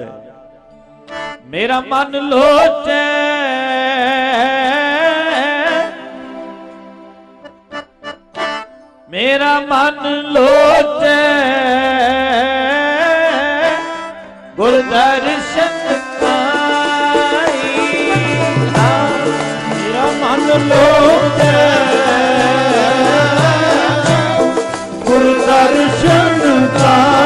ਯਾਦ ਹੈ। ਮੇਰਾ ਮਨ ਲੋਚੈ। ਮੇਰਾ ਮਨ ਲੋਚੈ। ਗੁਰ ਦਰਸ਼ਨ ਪਾਈ। ਮੇਰਾ ਮਨ ਲੋਚੈ। ਗੁਰ ਦਰਸ਼ਨ ਪਾਈ।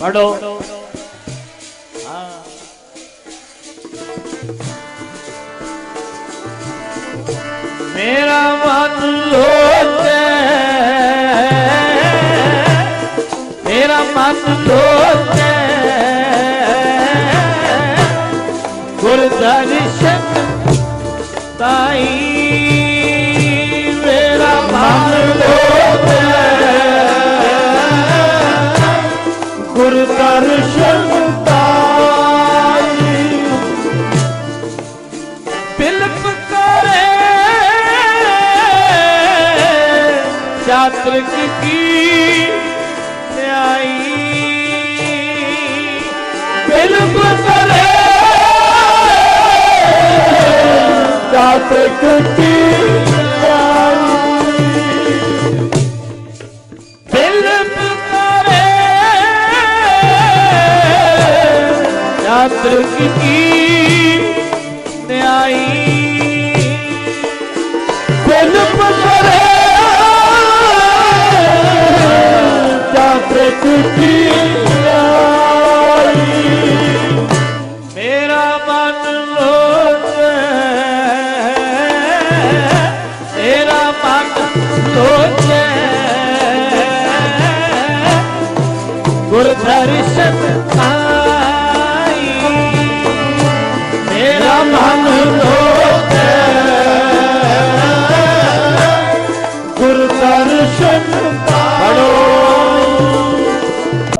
ਪੜੋ ਹਾਂ। ਮੇਰਾ ਮਨ ਲੋਚੈ। ਮੇਰਾ ਮਨ ਲੋਚੈ। ਗੁਰ ਦਰਸ਼ਨ ਤਾਈ ਗੁਰ ਦਰਸ਼ਨ ਬਿਲਪ ਕਰੇ। ਛਾਤਰ ਕੀ ਨਿਆਈ। ਬਿਲਪ ਕਰੇ। ਛਾਤਰ ਕੀ ਛਾਤਰ ਕੀ ਨਿਆਈ। ਬਿਲਪ ਕਰੇ ਛਾਤਰ ਕੀ ਨਿਆਈ। ਮੇਰਾ ਮਨ ਲੋਚੈ ਤੇਰਾ ਮਨ ਲੋਚੈ। ਗੁਰ ਦਰਸ਼ਨ Shut